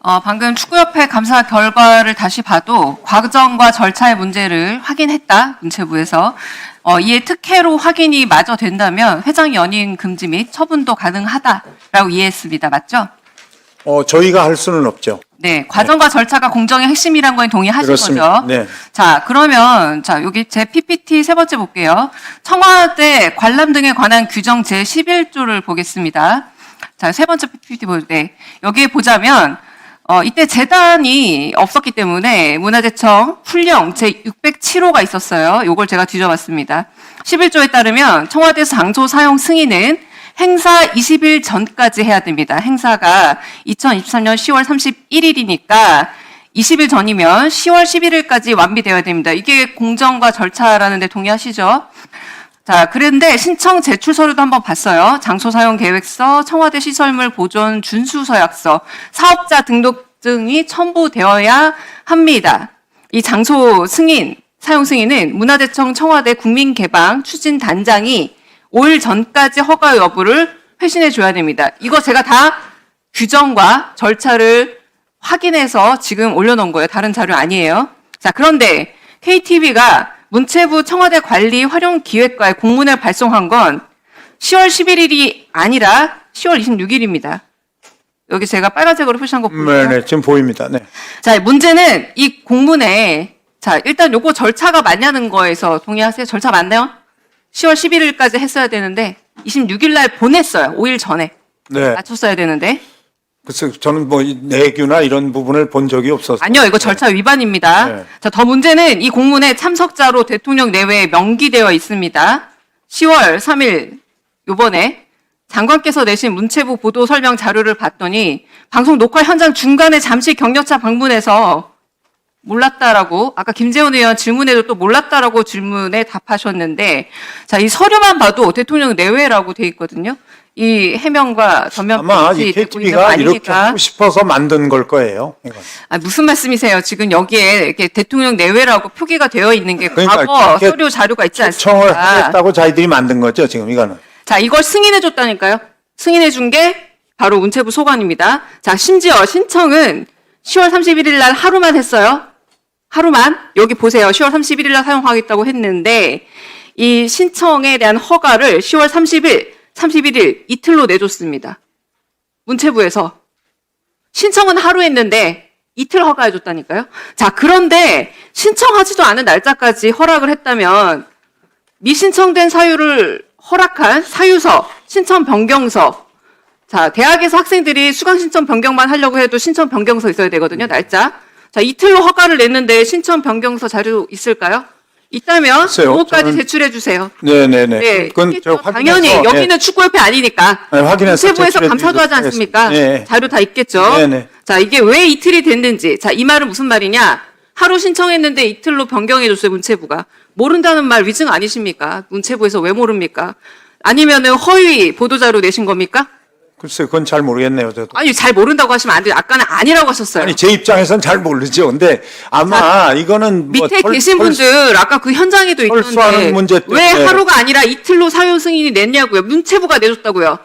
어, 방금 축구협회 감사 결과를 다시 봐도 과정과 절차의 문제를 확인했다 문체부에서 어, 이에 특혜로 확인이 마저 된다면 회장 연임 금지 및 처분도 가능하다라고 이해했습니다. 맞죠? 어, 저희가 할 수는 없죠. 네, 과정과 절차가 공정의 핵심이란 거에 동의하신 그렇습니다. 거죠? 네. 자, 그러면 자, 여기 제 PPT 세 번째 볼게요. 청와대 관람 등에 관한 규정 제 11조를 보겠습니다. 자, 세 번째 PPT 볼때 여기에 보자면 어, 이때 재단이 없었기 때문에 문화재청 훈령 제 607호가 있었어요. 요걸 제가 뒤져봤습니다. 11조에 따르면 청와대 장소 사용 승인은 행사 20일 전까지 해야 됩니다. 행사가 2023년 10월 31일이니까 20일 전이면 10월 11일까지 완비되어야 됩니다. 이게 공정과 절차라는 데 동의하시죠? 자, 그런데 신청 제출 서류도 한번 봤어요. 장소 사용 계획서, 청와대 시설물 보존 준수 서약서, 사업자 등록증이 첨부되어야 합니다. 이 장소 승인, 사용 승인은 문화재청 청와대 국민개방 추진 단장이 5일 전까지 허가 여부를 회신해 줘야 됩니다. 이거 제가 다 규정과 절차를 확인해서 지금 올려놓은 거예요. 다른 자료 아니에요. 자, 그런데 KTV가 문체부 청와대 관리 활용 기획과에 공문을 발송한 건 10월 11일이 아니라 10월 26일입니다. 여기 제가 빨간색으로 표시한 거 보이세요? 네, 네, 지금 보입니다. 네. 자, 문제는 이 공문에 자, 일단 요거 절차가 맞냐는 거에서 동의하세요? 절차 맞나요? 10월 11일까지 했어야 되는데 26일 날 보냈어요. 5일 전에. 네. 맞췄어야 되는데. 글쎄, 저는 뭐 이 내규나 이런 부분을 본 적이 없어서. 아니요, 이거 절차 위반입니다. 네. 자, 더 문제는 이 공문에 참석자로 대통령 내외에 명기되어 있습니다. 10월 3일 요번에 장관께서 내신 문체부 보도 설명 자료를 봤더니 방송 녹화 현장 중간에 잠시 격려차 방문해서 몰랐다라고 아까 김재원 의원 질문에도 또 몰랐다라고 질문에 답하셨는데 자, 이 서류만 봐도 대통령 내외라고 돼 있거든요. 이 해명과 전면 아마 이 KTV가 이렇게? 하고 싶어서 만든 걸 거예요. 이건. 아, 무슨 말씀이세요? 지금 여기에 이렇게 대통령 내외라고 표기가 되어 있는 게 그러니까 과거 서류 자료가 있지 청을 않습니까? 하겠다고 자기들이 만든 거죠, 지금 이거는. 자, 이걸 승인해 줬다니까요. 승인해 준 게 바로 문체부 소관입니다. 자, 심지어 신청은 10월 31일 날 하루만 했어요. 하루만. 여기 보세요. 10월 31일 날 사용하겠다고 했는데 이 신청에 대한 허가를 10월 30일, 31일 이틀로 내줬습니다. 문체부에서 신청은 하루 했는데 이틀 허가해 줬다니까요. 자, 그런데 신청하지도 않은 날짜까지 허락을 했다면 미신청된 사유를 허락한 사유서, 신청 변경서. 자, 대학에서 학생들이 수강 신청 변경만 하려고 해도 신청 변경서 있어야 되거든요, 날짜. 자, 이틀로 허가를 냈는데 신청 변경서 자료 있을까요? 있다면 글쎄요, 그것까지 저는- 제출해 주세요. 네네네. 네, 그건 저. 확인해서, 당연히 예. 여기는 축구협회 아니니까 네, 확인해서 제출해 감사도 하지 드리도록 않습니까? 하겠습니다. 예. 자료 다 있겠죠. 네 네. 자, 이게 왜 이틀이 됐는지. 자, 이 말은 무슨 말이냐? 하루 신청했는데 이틀로 변경해 줬어요, 문체부가. 모른다는 말 위증 아니십니까? 문체부에서 왜 모릅니까? 아니면은 허위 보도자료 내신 겁니까? 글쎄, 그건 잘 모르겠네요, 저도. 아니, 잘 모른다고 하시면 안 돼요. 아까는 아니라고 하셨어요. 아니, 제 입장에선 잘 모르죠. 근데 아마 이거는 뭐 밑에 털- 계신 털- 분들 아까 그 현장에도 있던데 문제 때문에. 왜 하루가 아니라 이틀로 사유 승인이 냈냐고요. 문체부가 내줬다고요.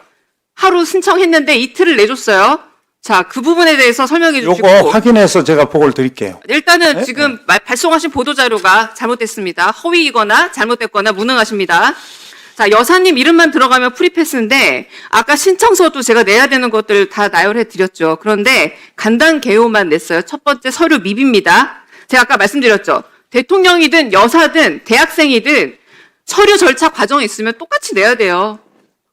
하루 신청했는데 이틀을 내줬어요. 자, 그 부분에 대해서 설명해 주시고 요거 확인해서 제가 보고를 드릴게요. 일단은 네? 지금 말- 발송하신 보도 자료가 잘못됐습니다. 허위이거나 잘못됐거나 무능하십니다. 자, 여사님 이름만 들어가면 프리패스인데 아까 신청서도 제가 내야 되는 것들 다 나열해 드렸죠. 그런데 간단 개요만 냈어요. 첫 번째 서류 미비입니다. 제가 아까 말씀드렸죠. 대통령이든 여사든 대학생이든 서류 절차 과정이 있으면 똑같이 내야 돼요.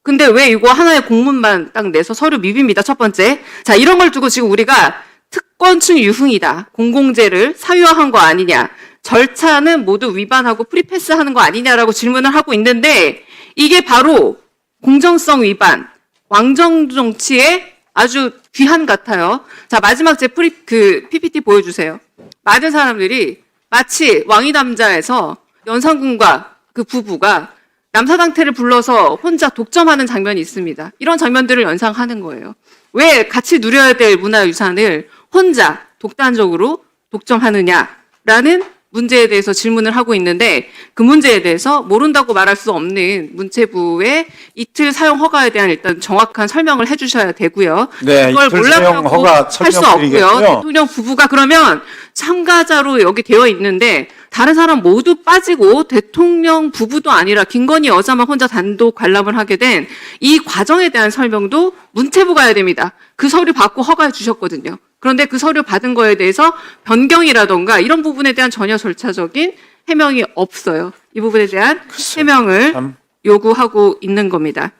근데 왜 이거 하나의 공문만 딱 내서 서류 미비입니다. 첫 번째. 자, 이런 걸 두고 지금 우리가 특권층 유흥이다. 공공재를 사유화한 거 아니냐. 절차는 모두 위반하고 프리패스 하는 거 아니냐라고 질문을 하고 있는데 이게 바로 공정성 위반, 왕정 정치의 아주 귀한 같아요. 자, 마지막 제 프리, 그 PPT 보여주세요. 많은 사람들이 마치 왕이남자에서 연산군과 그 부부가 남사당태를 불러서 혼자 독점하는 장면이 있습니다. 이런 장면들을 연상하는 거예요. 왜 같이 누려야 될 문화유산을 혼자 독단적으로 독점하느냐라는 문제에 대해서 질문을 하고 있는데 그 문제에 대해서 모른다고 말할 수 없는 문체부의 이틀 사용 허가에 대한 일단 정확한 설명을 해주셔야 되고요. 네, 그걸 이틀 사용 몰랐다고 허가 할 수. 없고요. 대통령 부부가 그러면 참가자로 여기 되어 있는데 다른 사람 모두 빠지고 대통령 부부도 아니라 김건희 여사만 혼자 단독 관람을 하게 된 이 과정에 대한 설명도 문체부가 해야 됩니다. 그 서류 받고 허가해 주셨거든요. 그런데 그 서류 받은 거에 대해서 변경이라던가 이런 부분에 대한 전혀 절차적인 해명이 없어요. 이 부분에 대한 해명을 참. 요구하고 있는 겁니다.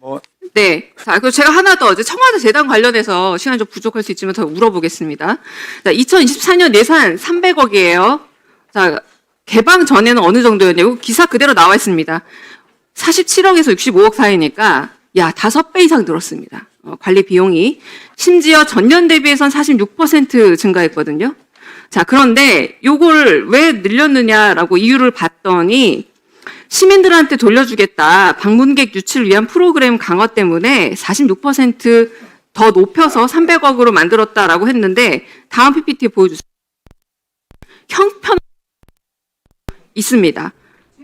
뭐 네. 자, 그리고 제가 하나 더 이제 청와대 재단 관련해서 시간이 좀 부족할 수 있지만 더 물어보겠습니다. 자, 2024년 예산 300억이에요. 자, 개방 전에는 어느 정도였냐고 기사 그대로 나와 있습니다. 47억에서 65억 사이니까 야, 다섯 배 이상 늘었습니다. 어, 관리 비용이. 심지어 전년 대비해선 46% 증가했거든요. 자, 그런데 요걸 왜 늘렸느냐라고 이유를 봤더니 시민들한테 돌려주겠다. 방문객 유치를 위한 프로그램 강화 때문에 46%더 높여서 300억으로 만들었다라고 했는데 다음 PPT 보여주세요. 형편 있습니다.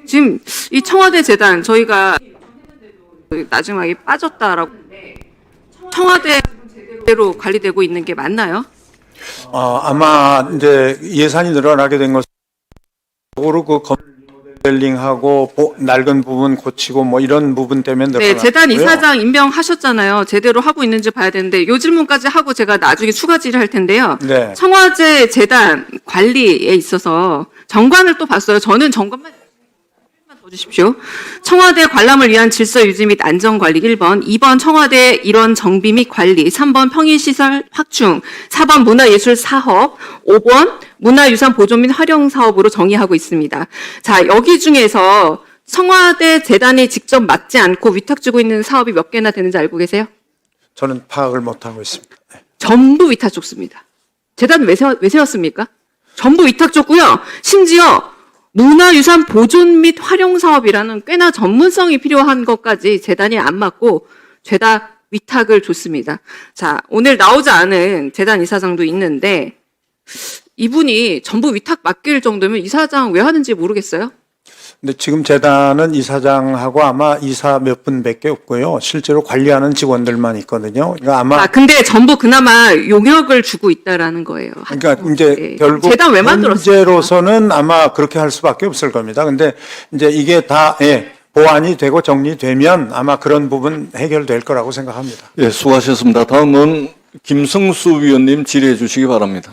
지금 이 청와대 재단 저희가 나중에 빠졌다라고 청와대로 관리되고 있는 게 맞나요? 어, 아마 이제 예산이 늘어나게 된 것으로 그 리모델링하고 보- 낡은 부분 고치고 뭐 이런 부분 때문에. 네, 재단 이사장 임명하셨잖아요. 제대로 하고 있는지 봐야 되는데 요 질문까지 하고 제가 나중에 추가 질의할 텐데요. 네. 청와대 재단 관리에 있어서 정관을 또 봤어요. 저는 정관만 더 주십시오. 청와대 관람을 위한 질서 유지 및 안전 관리 1번, 2번 청와대 일원 정비 및 관리, 3번 평일 시설 확충, 4번 문화예술 사업, 5번 문화유산 보존 및 활용 사업으로 정의하고 있습니다. 자, 여기 중에서 청와대 재단이 직접 맡지 않고 위탁 주고 있는 사업이 몇 개나 되는지 알고 계세요? 저는 파악을 못 하고 있습니다. 네. 전부 위탁 줬습니다. 재단 왜, 세웠, 왜 세웠습니까? 전부 위탁 줬고요. 심지어 문화유산 보존 및 활용 사업이라는 꽤나 전문성이 필요한 것까지 재단이 안 맡고 죄다 위탁을 줬습니다. 자, 오늘 나오지 않은 재단 이사장도 있는데 이분이 전부 위탁 맡길 정도면 이사장 왜 하는지 모르겠어요. 근데 지금 재단은 이사장하고 아마 이사 몇 분밖에 없고요. 실제로 관리하는 직원들만 있거든요. 그러니까 아마 아, 근데 전부 그나마 용역을 주고 있다라는 거예요. 그러니까 이제 네. 결국 재단 왜 만들었어요? 현재로서는 아마 그렇게 할 수밖에 없을 겁니다. 근데 이제 이게 다 예, 보완이 되고 정리되면 아마 그런 부분 해결될 거라고 생각합니다. 예, 수고하셨습니다. 다음은 김성수 위원님 질의해 주시기 바랍니다.